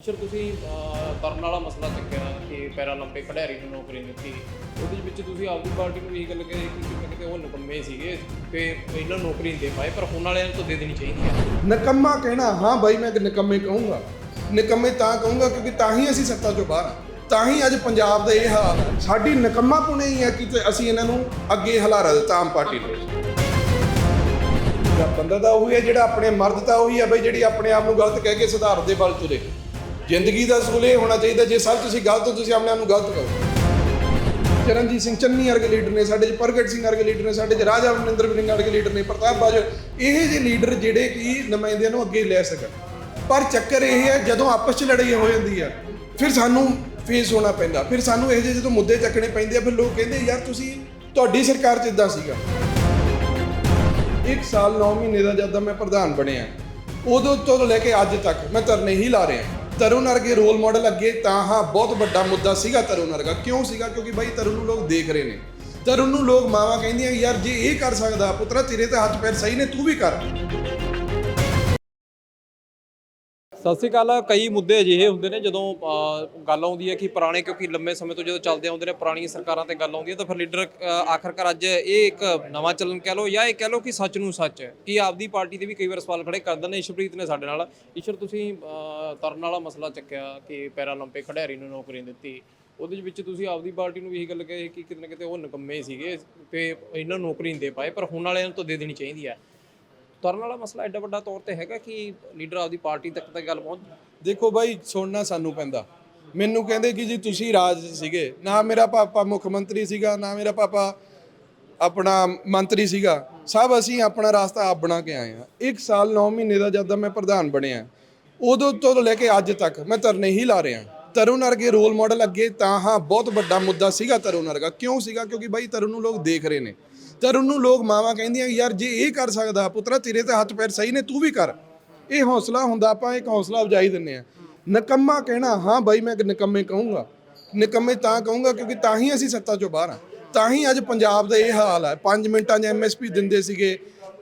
Sir ਤੁਸੀਂ ਅਹ, ਵਾਲਾ ਮਸਲਾ ਚੱਕਿਆ ਕਿ ਪੈਰਾਲੰਪਿਕ ਖਿਡਾਰੀ ਨੂੰ ਨੌਕਰੀ ਦਿੱਤੀ। ਉਹਦੇ ਵਿੱਚ ਤੁਸੀਂ ਆਪਦੀ ਪਾਰਟੀ ਨੂੰ ਇਹ ਗੱਲ ਕਹੀ ਕਿ ਕਿਤੇ ਕਿਤੇ ਉਹ ਨਿਕੰਮੇ ਸੀਗੇ ਤੇ ਇਹਨਾਂ ਨੌਕਰੀ ਨਹੀਂ ਦੇ ਪਾਏ ਪਰ ਹੁਣ ਵਾਲਿਆਂ ਨੂੰ ਤਾਂ ਦੇ ਦੇਣੀ ਚਾਹੀਦੀ ਹੈ। ਨਿਕੰਮਾ ਕਹਿਣਾ ਹਾਂ ਬਾਈ ਮੈਂ ਕਿ ਕਹੂੰਗਾ। ਨਿਕੰਮੇ ਤਾਂ ਕਹੂੰਗਾ ਕਿਉਂਕਿ ਤਾਂ ਹੀ ਅਸੀਂ ਸੱਤਾ ਚੋਂ ਬਾਹਰ ਤਾਂ ਹੀ ਅੱਜ ਪੰਜਾਬ ਦਾ ਇਹ ਹਾਲ ਹੈ। ਸਾਡੀ ਨਕੰਮਾ ਪੁਣੇ ਹੀ ਹੈ ਕਿ ਅਸੀਂ ਇਹਨਾਂ ਨੂੰ ਅੱਗੇ ਹਲਾਰਾ ਦਿੱਤਾ ਆਮ ਪਾਰਟੀ ਨੂੰ। ਬੰਦਾ ਤਾਂ ਉਹੀ ਹੈ ਜਿਹੜਾ ਆਪਣੇ ਮਰਦ ਤਾਂ ਉਹੀ ਹੈ ਬਈ ਜਿਹੜੀ ਆਪਣੇ ਆਪ ਨੂੰ ਗਲਤ ਕਹਿ ਕੇ ਸੁਧਾਰ ਦੇ ਵੱਲ ਤੁਰੇ ਜ਼ਿੰਦਗੀ ਦਾ ਅਸੂਲ ਇਹ ਹੋਣਾ ਚਾਹੀਦਾ ਜੇ ਸਭ ਤੁਸੀਂ ਗਲਤ ਹੋ, ਤੁਸੀਂ ਆਪਣੇ ਆਪ ਨੂੰ ਗਲਤ ਕਹੋ। ਚਰਨਜੀਤ ਸਿੰਘ ਚੰਨੀ ਵਰਗੇ ਲੀਡਰ ਨੇ ਸਾਡੇ ਚ, ਪ੍ਰਗਟ ਸਿੰਘ ਵਰਗੇ ਲੀਡਰ ਨੇ ਸਾਡੇ ਚ, ਰਾਜਾ ਅਮਰਿੰਦਰ ਸਿੰਘ ਵਰਗੇ ਲੀਡਰ ਨੇ, ਪ੍ਰਤਾਪ ਬਾਜਵਾ ਇਹ ਜਿਹੇ ਲੀਡਰ ਜਿਹੜੇ ਕਿ ਨੁਮਾਇੰਦਿਆਂ ਨੂੰ ਅੱਗੇ ਲੈ ਸਕਣ। ਪਰ ਚੱਕਰ ਇਹ ਹੈ, ਜਦੋਂ ਆਪਸ ਚ ਲੜਾਈ ਹੋ ਜਾਂਦੀ ਹੈ ਫਿਰ ਸਾਨੂੰ ਫੇਸ ਹੋਣਾ ਪੈਂਦਾ। ਫਿਰ ਸਾਨੂੰ ਇਹ ਜਿਹੇ ਜਦੋਂ ਮੁੱਦੇ ਚੱਕਣੇ ਪੈਂਦੇ ਆ, ਫਿਰ ਲੋਕ ਕਹਿੰਦੇ, ਯਾਰ ਤੁਸੀਂ, ਤੁਹਾਡੀ ਸਰਕਾਰ ਚ ਇਦਾਂ ਸੀਗਾ। ਇੱਕ ਸਾਲ 9 ਮਹੀਨੇ ਦਾ ਜਦੋਂ ਮੈਂ ਪ੍ਰਧਾਨ ਬਣਿਆ, ਉਦੋਂ ਤੋਂ ਲੈ ਕੇ ਅੱਜ ਤੱਕ ਮੈਂ ਧਰਨੇ ਹੀ ਲਾ ਰਿਹਾ। ਤਰੁਣ ਅਰਗੇ ਰੋਲ ਮਾਡਲ ਅੱਗੇ ਤਾਂ ਹਾਂ ਬਹੁਤ ਵੱਡਾ ਮੁੱਦਾ ਸੀਗਾ ਤਰੁਣ ਅਰਗਾ ਕਿਉਂ ਸੀਗਾ? ਕਿਉਂਕਿ ਬਾਈ ਤਰੁਣ ਨੂੰ ਲੋਕ ਦੇਖ ਰਹੇ ਨੇ। ਤਰੁਣ ਨੂੰ ਲੋਕ ਮਾਵਾ ਕਹਿੰਦੀਆਂ ਯਾਰ ਜੇ ਇਹ ਕਰ ਸਕਦਾ, ਪੁੱਤਰਾ ਤੇਰੇ ਤਾਂ ਹੱਥ ਪੈਰ ਸਹੀ ਨੇ, ਤੂੰ ਵੀ ਕਰ। ਸਤਿ ਸ਼੍ਰੀ ਅਕਾਲ। ਕਈ ਮੁੱਦੇ ਅਜਿਹੇ ਹੁੰਦੇ ਨੇ ਜਦੋਂ ਗੱਲ ਆਉਂਦੀ ਹੈ ਕਿ ਪੁਰਾਣੇ, ਕਿਉਂਕਿ ਲੰਮੇ ਸਮੇਂ ਤੋਂ ਜਦੋਂ ਚੱਲਦੇ ਆਉਂਦੇ ਨੇ ਪੁਰਾਣੀਆਂ ਸਰਕਾਰਾਂ ਤੇ ਗੱਲ ਆਉਂਦੀ ਹੈ, ਤਾਂ ਫਿਰ ਲੀਡਰ ਆਖਰਕਾਰ ਅੱਜ ਇਹ ਇੱਕ ਨਵਾਂ ਚੱਲਣ ਕਹਿ ਲਓ ਜਾਂ ਇਹ ਕਹਿ ਲਓ ਕਿ ਸੱਚ ਨੂੰ ਸੱਚ ਹੈ ਕਿ ਆਪਦੀ ਪਾਰਟੀ ਦੇ ਵੀ ਕਈ ਵਾਰ ਸਵਾਲ ਖੜੇ ਕਰ ਦਿੰਦੇ ਨੇ ਈਸ਼ਪ੍ਰੀਤ ਨੇ ਸਾਡੇ ਨਾਲ। ਈਸ਼ਰ ਤੁਸੀਂ ਤਰਨ ਵਾਲਾ ਮਸਲਾ ਚੱਕਿਆ ਕਿ ਪੈਰਾਲੰਪਿਕ ਖਿਡਾਰੀ ਨੂੰ ਨੌਕਰੀ ਦਿੱਤੀ। ਉਹਦੇ ਵਿੱਚ ਤੁਸੀਂ ਆਪਦੀ ਪਾਰਟੀ ਨੂੰ ਵੀ ਇਹੀ ਗੱਲ ਕਹੀ ਕਿ ਕਿਤੇ ਨਾ ਕਿਤੇ ਉਹ ਨਿਕੰਮੇ ਸੀਗੇ ਤੇ ਇਹਨਾਂ ਨੌਕਰੀ ਨਹੀਂ ਦੇ ਪਾਏ, ਪਰ ਹੁਣ ਵਾਲਿਆਂ ਨੂੰ ਤਾਂ ਦੇ ਦੇਣੀ ਚਾਹੀਦੀ ਹੈ। ਤੁਰਨ ਵਾਲਾ ਮਸਲਾ ਐਡਾ ਵੱਡਾ ਤੌਰ ਤੇ ਹੈਗਾ ਕਿ ਲੀਡਰ ਆਪਦੀ ਪਾਰਟੀ ਤੱਕ ਤੱਕ ਗੱਲ ਪਹੁੰਚ ਦੇਖੋ ਬਾਈ, ਸੁਣਨਾ ਸਾਨੂੰ ਪੈਂਦਾ। ਮੈਨੂੰ ਕਹਿੰਦੇ ਕਿ ਜੀ ਤੁਸੀਂ ਰਾਜ ਸੀਗੇ। ਨਾ ਮੇਰਾ ਪਾਪਾ ਮੁੱਖ ਮੰਤਰੀ ਸੀਗਾ, ਨਾ ਮੇਰਾ ਪਾਪਾ ਆਪਣਾ ਮੰਤਰੀ ਸੀਗਾ। ਸਭ ਅਸੀਂ ਆਪਣਾ ਰਾਸਤਾ ਆਪ ਬਣਾ ਕੇ ਆਏ ਆ ਇੱਕ ਸਾਲ 9 ਮਹੀਨੇ ਦਾ ਜਦ ਦਾ ਮੈਂ ਪ੍ਰਧਾਨ ਬਣਿਆ, ਉਦੋਂ ਤੋਂ ਲੈ ਕੇ ਅੱਜ ਤੱਕ ਮੈਂ ਧਰਨੇ ਹੀ ਲਾ ਰਿਹਾ। ਤਰੁਣ ਵਰਗੇ ਰੋਲ ਮਾਡਲ ਅੱਗੇ ਤਾਂ ਹਾਂ, ਬਹੁਤ ਵੱਡਾ ਮੁੱਦਾ ਸੀਗਾ ਤਰੁਣ ਵਰਗਾ। ਕਿਉਂ ਸੀਗਾ? ਕਿਉਂਕਿ ਬਾਈ ਤਰੁਣ ਨੂੰ ਲੋਕ ਦੇਖ ਰਹੇ ਨੇ। ਤਰੁਣ ਨੂੰ ਲੋਕ ਮਾਵਾ ਕਹਿੰਦੀਆਂ ਯਾਰ ਜੇ ਇਹ ਕਰ ਸਕਦਾ, ਪੁੱਤਰਾ ਤੇਰੇ ਤੇ ਹੱਥ ਪੈਰ ਸਹੀ ਨੇ, ਤੂੰ ਵੀ ਕਰ। ਇਹ ਹੌਸਲਾ ਹੁੰਦਾ, ਆਪਾਂ ਇੱਕ ਹੌਸਲਾ ਉਜਾਈ ਦਿੰਨੇ ਆ ਨਿਕੰਮਾ ਕਹਿਣਾ, ਹਾਂ ਬਾਈ ਮੈਂ ਕਿ ਨਿਕੰਮੇ ਕਹੂੰਗਾ। ਨਿਕੰਮੇ ਤਾਂ ਕਹੂੰਗਾ ਕਿਉਂਕਿ ਤਾਂ ਹੀ ਅਸੀਂ ਸੱਤਾ ਚੋਂ ਬਾਹਰ ਹਾਂ। ਤਾਂ ਹੀ ਅੱਜ ਪੰਜਾਬ ਦਾ ਇਹ ਹਾਲ ਹੈ। 5 ਮਿੰਟਾਂ 'ਚ ਐਮਐਸਪੀ ਦਿੰਦੇ ਸੀਗੇ।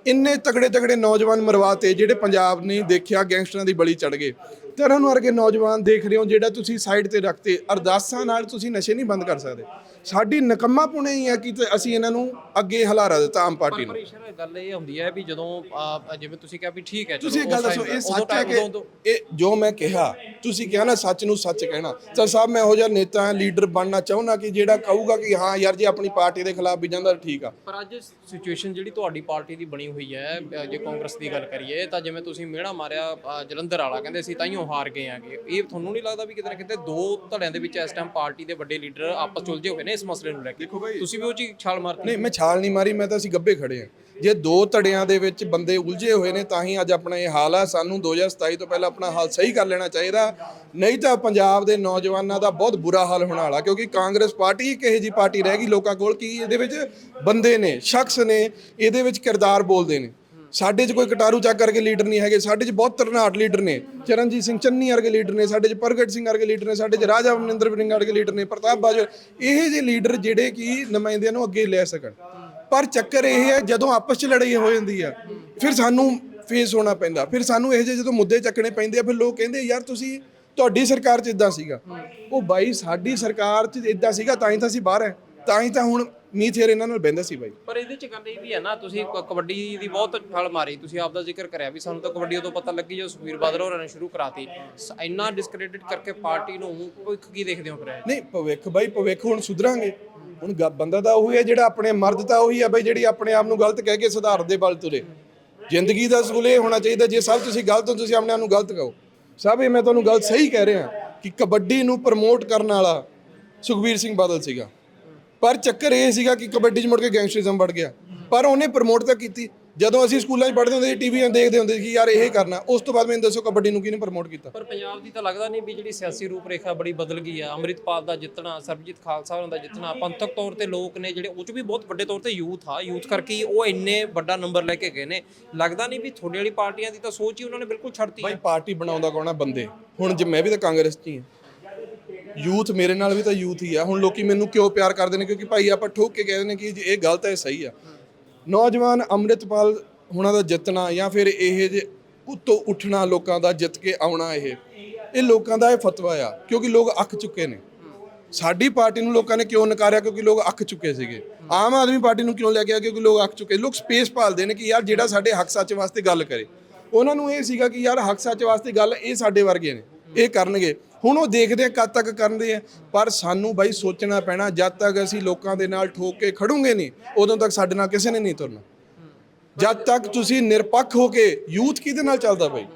ਇੰਨੇ ਤਗੜੇ ਤਗੜੇ ਨੌਜਵਾਨ ਮਰਵਾਤੇ ਜਿਹੜੇ ਪੰਜਾਬ ਨੇ ਦੇਖਿਆ ਗੈਂਗਸਟਰਾਂ ਦੀ ਬਲੀ ਚੜ ਗਏ। ਤਰਨ ਵਰਗੇ ਨੌਜਵਾਨ ਦੇਖ ਰਹੇ ਹੋ ਜਿਹੜਾ ਤੁਸੀਂ ਸਾਈਡ ਤੇ ਰੱਖਤੇ ਅਰਦਾਸਾਂ ਨਾਲ ਤੁਸੀਂ ਨਸ਼ੇ ਨਹੀਂ ਬੰਦ ਕਰ ਸਕਦੇ। ਸਾਡੀ ਨਿਕੰਮਾ ਪੁਣੇ ਹੀ ਹੈ ਕਿ ਅਸੀਂ ਇਹਨਾਂ ਨੂੰ ਅੱਗੇ ਹਲਾਰਾ ਦਿੱਤਾ ਆਮ ਪਾਰਟੀ ਨੂੰ। ਗੱਲ ਇਹ ਹੁੰਦੀ ਹੈ ਵੀ ਜਦੋਂ ਜਿਵੇਂ ਤੁਸੀਂ ਕਿਹਾ ਵੀ ਠੀਕ ਹੈ ਤੁਸੀਂ ਗੱਲ ਦੱਸੋ ਇਹ ਸੱਚ ਹੈ ਕਿ ਇਹ ਜੋ ਮੈਂ ਕਿਹਾ ਤੁਸੀਂ ਕਿਹਾ ਨਾ ਸੱਚ ਨੂੰ ਸੱਚ ਕਹਿਣਾ। ਤਾਂ ਸਾਹਿਬ ਮੈਂ ਇਹੋ ਜਿਹਾ ਨੇਤਾ ਹਾਂ ਲੀਡਰ ਬਣਨਾ ਚਾਹੁੰਦਾ ਕਿ ਜਿਹੜਾ ਕਹੂਗਾ ਕਿ ਹਾਂ ਯਾਰ ਜੇ ਆਪਣੀ ਪਾਰਟੀ ਦੇ ਖਿਲਾਫ ਵੀ ਜਾਂਦਾ ਠੀਕ ਆ। ਪਰ ਅੱਜ ਸਿਚੁਏਸ਼ਨ ਜਿਹੜੀ ਤੁਹਾਡੀ ਪਾਰਟੀ ਦੀ ਬਣੀ ਹੋਈ ਹੈ ਜੇ ਕਾਂਗਰਸ ਦੀ ਗੱਲ ਕਰੀਏ ਤਾਂ ਜਿਵੇਂ ਤੁਸੀਂ ਮਿਹਣਾ ਮਾਰਿਆ ਜਲੰਧਰ ਵਾਲਾ ਕਹਿੰਦੇ ਸੀ ਤਾਈਓ ਹਾਰ ਗਏ ਆਗੇ ਇਹ ਤੁਹਾਨੂੰ ਨਹੀਂ ਲੱਗਦਾ ਵੀ ਕਿਤੇ ਨਾ ਕਿਤੇ ਦੋ ਧੜਿਆਂ ਦੇ ਵਿੱਚ ਇਸ ਟਾਈਮ ਪਾਰਟੀ ਦੇ ਵੱਡੇ ਲੀਡਰ ਆਪਸ ਚ ਉਲਝੇ ਹੋਏ ਨੇ ਇਸ ਮਸਲੇ ਨੂੰ ਲੈ ਕੇ? ਤੁਸੀਂ ਵੀ ਉਹ ਜੀ ਛਾਲ ਮਾਰਤੀ ਨਹੀਂ ਮੈਂ ਛਾਲ ਨਹੀਂ ਮਾਰੀ ਮੈਂ ਤਾਂ ਅਸੀਂ ਗੱਬੇ ਖੜੇ ਆ ਜੇ ਦੋ ਧੜਿਆਂ ਦੇ ਵਿੱਚ ਬੰਦੇ ਉਲਝੇ ਹੋਏ ਨੇ ਤਾਂ ਹੀ ਅੱਜ ਆਪਣਾ ਇਹ ਹਾਲ ਆ। ਸਾਨੂੰ 2027 ਤੋਂ ਪਹਿਲਾਂ ਆਪਣਾ ਹਾਲ ਸਹੀ ਕਰ ਲੈਣਾ ਚਾਹੀਦਾ। ਨਹੀਂ ਤਾਂ ਪੰਜਾਬ ਦੇ ਨੌਜਵਾਨਾਂ ਦਾ ਬਹੁਤ ਬੁਰਾ ਹਾਲ ਹੋਣ ਵਾਲਾ ਕਿਉਂਕਿ ਕਾਂਗਰਸ ਪਾਰਟੀ ਇੱਕ ਇਹੋ ਜੀ ਪਾਰਟੀ ਰਹਿ ਗਈ ਲੋਕਾਂ ਕੋਲ ਕਿ ਇਹਦੇ ਵਿੱਚ ਬੰਦੇ ਨੇ ਸ਼ਖਸ ਨੇ ਇਹਦੇ ਵਿੱਚ ਕਿਰਦਾਰ ਬੋਲਦੇ ਨੇ। ਸਾਡੇ 'ਚ ਕੋਈ ਕਟਾਰੂ ਚੱਕ ਕਰਕੇ ਲੀਡਰ ਨਹੀਂ ਹੈਗੇ, ਸਾਡੇ 'ਚ ਬਹੁਤ ਤਰਨਾਟ ਲੀਡਰ ਨੇ। ਚਰਨਜੀਤ ਸਿੰਘ ਚੰਨੀ ਵਰਗੇ ਲੀਡਰ ਨੇ, ਸਾਡੇ 'ਚ ਪ੍ਰਗਟ ਸਿੰਘ ਵਰਗੇ ਲੀਡਰ ਨੇ, ਸਾਡੇ 'ਚ ਰਾਜਾ ਵਰਿੰਦਰ ਸਿੰਘ ਵਰਗੇ ਲੀਡਰ ਨੇ, ਪ੍ਰਤਾਪ ਬਾਜਵਾ। ਇਹ ਜਿਹੇ ਲੀਡਰ ਜਿਹੜੇ ਕਿ ਨੁਮਾਇੰਦਿਆਂ ਨੂੰ ਅੱਗੇ ਲੈ ਸਕਣ। ਪਰ ਚੱਕਰ ਇਹ ਹੈ, ਜਦੋਂ ਆਪਸ 'ਚ ਲੜਾਈ ਹੋ ਜਾਂਦੀ ਆ, ਫਿਰ ਸਾਨੂੰ ਫੇਸ ਹੋਣਾ ਪੈਂਦਾ। ਫਿਰ ਸਾਨੂੰ ਇਹ ਜਿਹੇ ਜਦੋਂ ਮੁੱਦੇ ਚੱਕਣੇ ਪੈਂਦੇ ਆ, ਫਿਰ ਲੋਕ ਕਹਿੰਦੇ, ਯਾਰ, ਤੁਸੀਂ ਤੁਹਾਡੀ ਸਰਕਾਰ 'ਚ ਇਦਾਂ ਸੀਗਾ। ਉਹ ਬਾਈ, ਸਾਡੀ ਸਰਕਾਰ 'ਚ ਇਦਾਂ ਸੀਗਾ, ਤਾਂ ਹੀ ਤਾਂ ਅਸੀਂ ਬਾਹਰ ਹੈ ਤਾਂ ਹੀ ਤਾਂ ਹੁਣ ਮੀਥੇਰ ਇਹਨਾਂ ਨਾਲ ਬਹਿੰਦਾ ਸੀ ਬਾਈ। ਪਰ ਇਹਦੇ ਚ ਗੱਲ ਇਹ ਵੀ ਹੈ ਨਾ ਤੁਸੀਂ ਕ- ਕਬੱਡੀ ਦੀ ਬਹੁਤ ਛਾਲ ਮਾਰੀ ਤੁਸੀਂ ਆਪ ਦਾ ਜ਼ਿਕਰ ਕਰਿਆ ਵੀ ਸਾਨੂੰ ਤਾਂ ਕਬੱਡੀ ਉਦੋਂ ਪਤਾ ਲੱਗੀ ਜਦੋਂ ਸੁਖਵੀਰ ਬਾਦਲ ਹੋਰਾਂ ਨੇ ਸ਼ੁਰੂ ਕਰਾਤੀ। ਸ- ਇੰਨਾ ਡਿਸਕ੍ਰੈਡਿਟ ਕਰਕੇ ਪਾਰਟੀ ਨੂੰ ਭਵਿੱਖ ਕੀ ਦੇਖਦੇ ਹੋ ਫਿਰ? ਨਹੀਂ ਭਵਿੱਖ ਬਾਈ ਭਵਿੱਖ ਹੁਣ ਸੁਧਰਾਂਗੇ। ਹੁਣ ਗ- ਬੰਦਾ ਤਾਂ ਉਹੀ ਹੈ ਜਿਹੜਾ ਆਪਣੇ ਮਰਦ ਤਾਂ ਉਹੀ ਹੈ ਬਾਈ ਜਿਹੜੀ ਆਪਣੇ ਆਪ ਨੂੰ ਗਲਤ ਕਹਿ ਕੇ ਸੁਧਾਰ ਦੇ ਵੱਲ ਤੁਰੇ। ਜ਼ਿੰਦਗੀ ਦਾ ਅਸੂਲ ਇਹ ਹੋਣਾ ਚਾਹੀਦਾ ਜੇ ਸਭ ਤੁਸੀਂ ਗਲਤ ਹੋ ਤੁਸੀਂ ਆਪਣੇ ਆਪ ਨੂੰ ਗਲਤ ਕਹੋ। ਸਭ ਇਹ ਮੈਂ ਤੁਹਾਨੂੰ ਗਲਤ ਸਹੀ ਕਹਿ ਰਿਹਾ ਕਿ ਕਬੱਡੀ ਨੂੰ ਪ੍ਰਮੋਟ ਕਰਨ ਵਾਲਾ ਸੁਖਬੀਰ ਸਿੰਘ ਬਾਦਲ ਸੀਗਾ। ਪਰ ਚੱਕਰ ਇਹ ਸੀਗਾ ਕਿ ਕਬੱਡੀ 'ਚ ਮੁੜ ਕੇ ਗੈਂਗਸਟਰਿਜ਼ਮ ਵੱਧ ਗਿਆ। ਪਰ ਉਹਨੇ ਪ੍ਰਮੋਟ ਤਾਂ ਕੀਤੀ। ਜਦੋਂ ਅਸੀਂ ਸਕੂਲਾਂ 'ਚ ਪੜ੍ਹਦੇ ਹੁੰਦੇ ਸੀ ਟੀਵੀਆਂ ਦੇਖਦੇ ਹੁੰਦੇ ਸੀ ਕਿ ਯਾਰ ਇਹ ਕਰਨਾ। ਉਸ ਤੋਂ ਬਾਅਦ ਮੈਨੂੰ ਦੱਸੋ ਕਬੱਡੀ ਨੂੰ ਕਿਹਨੇ ਪ੍ਰਮੋਟ ਕੀਤਾ? ਪਰ ਪੰਜਾਬ ਦੀ ਤਾਂ ਲੱਗਦਾ ਨਹੀਂ ਵੀ ਜਿਹੜੀ ਸਿਆਸੀ ਰੂਪਰੇਖਾ ਬੜੀ ਬਦਲ ਗਈ ਆ। ਅੰਮ੍ਰਿਤਪਾਲ ਦਾ ਜਿੱਤਣਾ ਸਰਬਜੀਤ ਖਾਲਸਾ ਹੋਰਾਂ ਦਾ ਜਿੱਤਣਾ ਪੰਥਕ ਤੌਰ ਤੇ ਲੋਕ ਨੇ ਜਿਹੜੇ ਉਹ ਚ ਵੀ ਬਹੁਤ ਵੱਡੇ ਤੌਰ ਤੇ ਯੂਥ ਆ। ਯੂਥ ਕਰਕੇ ਹੀ ਉਹ ਇੰਨੇ ਵੱਡਾ ਨੰਬਰ ਲੈ ਕੇ ਗਏ ਨੇ। ਲੱਗਦਾ ਨਹੀਂ ਵੀ ਤੁਹਾਡੇ ਵਾਲੀ ਪਾਰਟੀਆਂ ਦੀ ਤਾਂ ਸੋਚ ਹੀ ਉਹਨਾਂ ਨੇ ਬਿਲਕੁਲ ਛੱਡਤੀ ਬਾਈ ਪਾਰਟੀ ਬਣਾਉਂਦਾ ਕੌਣ ਆ? ਬੰਦੇ। ਹੁਣ ਜੇ ਮੈਂ ਵੀ ਤਾਂ ਕਾਂਗਰਸ 'ਚ ਹੀ ਹਾਂ। ਯੂਥ ਮੇਰੇ ਨਾਲ ਵੀ ਤਾਂ ਯੂਥ ਹੀ ਆ। ਹੁਣ ਲੋਕੀ ਮੈਨੂੰ ਕਿਉਂ ਪਿਆਰ ਕਰਦੇ ਨੇ? ਕਿਉਂਕਿ ਭਾਈ ਆਪਾਂ ਠੋਕ ਕੇ ਕਹਿੰਦੇ ਨੇ ਕਿ ਜੇ ਇਹ ਗਲਤ ਹੈ, ਇਹ ਸਹੀ ਆ। ਨੌਜਵਾਨ ਅੰਮ੍ਰਿਤਪਾਲ ਹੁਣਾਂ ਦਾ ਜਿੱਤਣਾ ਜਾਂ ਫਿਰ ਇਹ ਜੇ ਉੱਤੋਂ ਉੱਠਣਾ ਲੋਕਾਂ ਦਾ, ਜਿੱਤ ਕੇ ਆਉਣਾ ਇਹ ਇਹ ਲੋਕਾਂ ਦਾ ਇਹ ਫਤਵਾ ਆ। ਕਿਉਂਕਿ ਲੋਕ ਅੱਕ ਚੁੱਕੇ ਨੇ। ਸਾਡੀ ਪਾਰਟੀ ਨੂੰ ਲੋਕਾਂ ਨੇ ਕਿਉਂ ਨਕਾਰਿਆ? ਕਿਉਂਕਿ ਲੋਕ ਅੱਕ ਚੁੱਕੇ ਸੀਗੇ। ਆਮ ਆਦਮੀ ਪਾਰਟੀ ਨੂੰ ਕਿਉਂ ਲੈ ਕੇ ਆ? ਕਿਉਂਕਿ ਲੋਕ ਅੱਕ ਚੁੱਕੇ। ਲੋਕ ਸਪੇਸ ਭਾਲਦੇ ਨੇ ਕਿ ਯਾਰ ਜਿਹੜਾ ਸਾਡੇ ਹੱਕ ਸੱਚ ਵਾਸਤੇ ਗੱਲ ਕਰੇ। ਉਹਨਾਂ ਨੂੰ ਇਹ ਸੀਗਾ ਕਿ ਯਾਰ ਹੱਕ ਸੱਚ ਵਾਸਤੇ ਗੱਲ ਇਹ ਸਾਡੇ ਵਰਗੇ ਨੇ। ਇਹ ਕਰਨਗੇ। ਹੁਣ ਉਹ ਦੇਖਦੇ ਆ ਕਦ ਤੱਕ ਕਰਦੇ ਆ। ਪਰ ਸਾਨੂੰ ਬਾਈ ਸੋਚਣਾ ਪੈਣਾ, ਜਦ ਤੱਕ ਅਸੀਂ ਲੋਕਾਂ ਦੇ ਨਾਲ ਠੋਕ ਕੇ ਖੜੂਗੇ ਨਹੀਂ, ਉਦੋਂ ਤੱਕ ਸਾਡੇ ਨਾਲ ਕਿਸੇ ਨੇ ਨਹੀਂ ਤੁਰਨਾ। ਜਦ ਤੱਕ ਤੁਸੀਂ ਨਿਰਪੱਖ ਹੋ ਕੇ ਯੂਥ ਕਿਹਦੇ ਨਾਲ ਚੱਲਦਾ ਬਾਈ?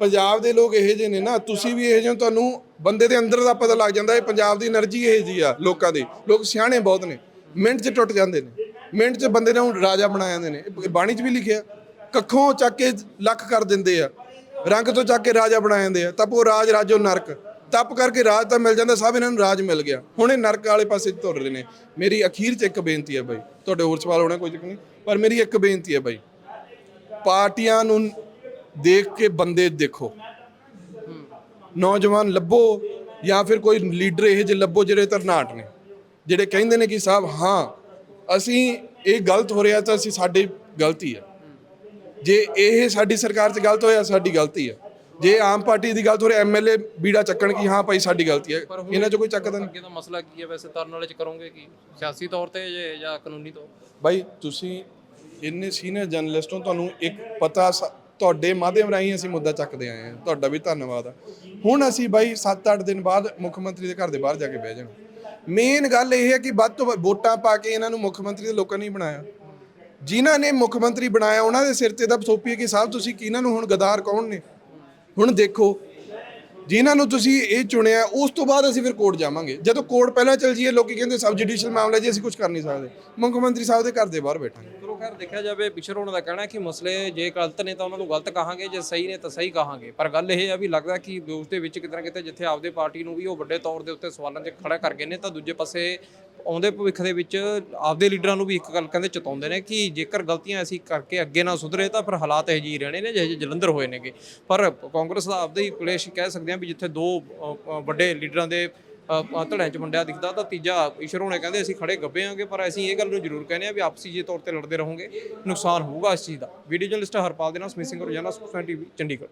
ਪੰਜਾਬ ਦੇ ਲੋਕ ਇਹੋ ਜਿਹੇ ਨੇ ਨਾ, ਤੁਸੀਂ ਵੀ ਇਹੋ ਜਿਹੇ ਹੋ, ਤੁਹਾਨੂੰ ਬੰਦੇ ਦੇ ਅੰਦਰ ਦਾ ਪਤਾ ਲੱਗ ਜਾਂਦਾ, ਇਹ ਪੰਜਾਬ ਦੀ એનર્ਜੀ ਇਹੋ ਜੀ ਆ ਲੋਕਾਂ ਦੀ। ਲੋਕ ਸਿਆਣੇ ਬਹੁਤ ਨੇ, ਮਿੰਟ 'ਚ ਟੁੱਟ ਜਾਂਦੇ ਨੇ, ਮਿੰਟ 'ਚ ਬੰਦੇ ਨੂੰ ਰਾਜਾ ਬਣਾ ਜਾਂਦੇ ਨੇ। ਬਾਣੀ 'ਚ ਵੀ ਲਿਖਿਆ, ਕੱਖੋਂ ਚੱਕ ਕੇ ਲੱਖ ਕਰ ਦਿੰਦੇ ਆ। ਰੰਗ ਤੋਂ ਚੱਕ ਕੇ ਰਾਜਾ ਬਣਾ ਜਾਂਦੇ ਆ। ਤਪੋ ਰਾਜ, ਰਾਜੋ ਨਰਕ। ਤਪ ਕਰਕੇ ਰਾਜ ਤਾਂ ਮਿਲ ਜਾਂਦਾ, ਸਭ ਇਹਨਾਂ ਨੂੰ ਰਾਜ ਮਿਲ ਗਿਆ। ਹੁਣ ਇਹ ਨਰਕ ਵਾਲੇ ਪਾਸੇ ਤੁਰ ਰਹੇ ਨੇ। ਮੇਰੀ ਅਖੀਰ 'ਚ ਇੱਕ ਬੇਨਤੀ ਹੈ ਬਾਈ। ਤੁਹਾਡੇ ਹੋਰ ਸਵਾਲ ਹੋਣਾ ਕੋਈ ਚੱਕ ਨਹੀਂ? ਪਰ ਮੇਰੀ ਇੱਕ ਬੇਨਤੀ ਹੈ ਬਾਈ। ਪਾਰਟੀਆਂ ਨੂੰ ਦੇਖ ਕੇ ਬੰਦੇ ਦੇਖੋ। ਨੌਜਵਾਨ ਲੱਭੋ ਜਾਂ ਫਿਰ ਕੋਈ ਲੀਡਰ ਇਹ ਜਿਹੇ ਲੱਭੋ ਜਿਹੜੇ ਤਰਨਾਟ ਨੇ। ਜਿਹੜੇ ਕਹਿੰਦੇ ਨੇ ਕਿ ਸਾਹਿਬ, ਹਾਂ, ਅਸੀਂ ਇਹ ਗਲਤ ਹੋ ਰਿਹਾ ਤਾਂ ਅਸੀਂ ਸਾਡੇ ਗਲਤੀ ਹੈ। ਜੇ ਇਹ ਸਾਡੀ ਸਰਕਾਰ 'ਚ ਗਲਤ ਹੋਇਆ ਸਾਡੀ ਗਲਤੀ ਹੈ ਜੇ ਆਮ ਪਾਰਟੀ ਦੀ ਗਲਤ ਹੋ ਰਿਹਾ ਐਮਐਲਏ ਬੀੜਾ ਚੱਕਣ ਕਿ ਹਾਂ ਭਾਈ ਸਾਡੀ ਗਲਤੀ ਹੈ ਇਹਨਾਂ 'ਚ ਕੋਈ ਚੱਕਦਾ ਨਹੀਂ। ਅੱਗੇ ਦਾ ਮਸਲਾ ਕੀ ਹੈ ਵੈਸੇ ਤਰਨ ਵਾਲੇ ਚ ਕਰੋਗੇ ਕੀ? ਸਿਆਸੀ ਤੌਰ ਤੇ ਜੇ ਜਾਂ ਕਾਨੂੰਨੀ ਤੌਰ ਬਾਈ ਤੁਸੀਂ ਇੰਨੇ ਸੀਨੀਅਰ ਜਰਨਲਿਸਟ ਹੋ ਤੁਹਾਨੂੰ ਇੱਕ ਪਤਾ ਤੁਹਾਡੇ ਮਾਧਿਅਮ ਰਾਹੀਂ ਅਸੀਂ ਮੁੱਦਾ ਚੱਕਦੇ ਆਏ ਹਾਂ। ਤੁਹਾਡਾ ਵੀ ਧੰਨਵਾਦ ਆ। ਹੁਣ ਅਸੀਂ ਬਾਈ 7-8 ਦਿਨ ਬਾਅਦ ਮੁੱਖ ਮੰਤਰੀ ਦੇ ਘਰ ਦੇ ਬਾਹਰ ਜਾ ਕੇ ਬਹਿ ਜਾਣਾ। ਮੇਨ ਗੱਲ ਇਹ ਹੈ ਕਿ ਵੱਧ ਤੋਂ ਵੱਧ ਵੋਟਾਂ ਪਾ ਕੇ ਇਹਨਾਂ ਨੂੰ ਮੁੱਖ ਮੰਤਰੀ ਦੇ ਲੋਕਾਂ ਨੇ ਹੀ ਬਣਾਇਆ। ਜਿਨ੍ਹਾਂ ਨੇ ਮੁੱਖ ਮੰਤਰੀ ਬਣਾਇਆ, ਉਹਨਾਂ ਦੇ ਸਿਰ ਤੇ ਤਾਂ ਸੋਪੀਏ ਕਿ ਸਾਹਿਬ ਤੁਸੀਂ ਕਿਹਨਾਂ ਨੂੰ ਹੁਣ ਗਦਾਰ ਕੌਣ ਨੇ? ਹੁਣ ਦੇਖੋ, ਜਿਨ੍ਹਾਂ ਨੂੰ ਤੁਸੀਂ ਇਹ ਚੁਣਿਆ, ਉਸ ਤੋਂ ਬਾਅਦ ਅਸੀਂ ਫਿਰ ਕੋਰਟ ਜਾਵਾਂਗੇ। ਜਦੋਂ ਕੋਰਟ ਪਹਿਲਾਂ ਚੱਲ ਜੀਏ ਲੋਕੀ ਕਹਿੰਦੇ ਸਬ ਜੁਡੀਸ਼ੀਅਲ ਮਾਮਲਾ ਜੀ, ਅਸੀਂ ਕੁਝ ਕਰ ਨਹੀਂ ਸਕਦੇ। ਮੁੱਖ ਮੰਤਰੀ ਸਾਹਿਬ ਦੇ ਘਰ ਦੇ ਬਾਹਰ ਬੈਠਾਂਗੇ। ਖੈਰ ਦੇਖਿਆ ਜਾਵੇ ਪਿਛੜ ਹੋਣ ਦਾ ਕਹਿਣਾ ਹੈ ਕਿ ਮਸਲੇ ਜੇ ਗਲਤ ਨੇ ਤਾਂ ਉਹਨਾਂ ਨੂੰ ਗਲਤ ਕਹਾਂਗੇ, ਜੇ ਸਹੀ ਨੇ ਤਾਂ ਸਹੀ ਕਹਾਂਗੇ। ਪਰ ਗੱਲ ਇਹ ਆ ਵੀ ਲੱਗਦਾ ਕਿ ਉਸ ਦੇ ਵਿੱਚ ਕਿਤੇ ਨਾ ਕਿਤੇ ਜਿੱਥੇ ਆਪਦੇ ਪਾਰਟੀ ਨੂੰ ਵੀ ਉਹ ਵੱਡੇ ਤੌਰ ਦੇ ਉੱਤੇ ਸਵਾਲਾਂ 'ਚ ਖੜਾ ਕਰ ਗਏ ਨੇ, ਤਾਂ ਦੂਜੇ ਪਾਸੇ ਆਉਂਦੇ ਭਵਿੱਖ ਦੇ ਵਿੱਚ ਆਪਦੇ ਲੀਡਰਾਂ ਨੂੰ ਵੀ ਇੱਕ ਗੱਲ ਕਹਿੰਦੇ ਚਤਾਉਂਦੇ ਨੇ ਕਿ ਜੇਕਰ ਗਲਤੀਆਂ ਅਸੀਂ ਕਰਕੇ ਅੱਗੇ ਨਾ ਸੁਧਰੇ ਤਾਂ ਫਿਰ ਹਾਲਾਤ ਇਹ ਜੀ ਰਹਿਣੇ ਨੇ, ਜਿਹੇ ਜਲੰਧਰ ਹੋਏ ਨੇਗੇ। ਪਰ ਕਾਂਗਰਸ ਦਾ ਆਪਦੇ ਹੀ ਕਲੇਸ਼ ਕਹਿ ਸਕਦੇ ਹਾਂ ਵੀ ਜਿੱਥੇ ਦੋ ਵੱਡੇ ਲੀਡਰਾਂ ਦੇ ਧੜਿਆਂ 'ਚ ਵੰਡਿਆ ਦਿਖਦਾ, ਤਾਂ ਤੀਜਾ ਈਸ਼ਰ ਹੋਣੇ ਕਹਿੰਦੇ ਅਸੀਂ ਖੜੇ ਗੱਬੇ ਆਂਗੇ, ਪਰ ਅਸੀਂ ਇਹ ਗੱਲ ਨੂੰ ਜ਼ਰੂਰ ਕਹਿੰਦੇ ਆ ਵੀ ਆਪਸੀ ਜੇ ਤੌਰ ਤੇ ਲੜਦੇ ਰਹੋਗੇ, ਨੁਕਸਾਨ ਹੋਊਗਾ ਇਸ ਚੀਜ਼ ਦਾ। ਵੀਡੀਓ ਜਰਨਲਿਸਟ ਹਰਪਾਲ ਦੇ ਨਾਲ ਸਮਿਸਿੰਗ ਰੋਜ਼ਾਨਾ ਸੁਖਸਾਨ ਟੀਵੀ, ਚੰਡੀਗੜ੍ਹ।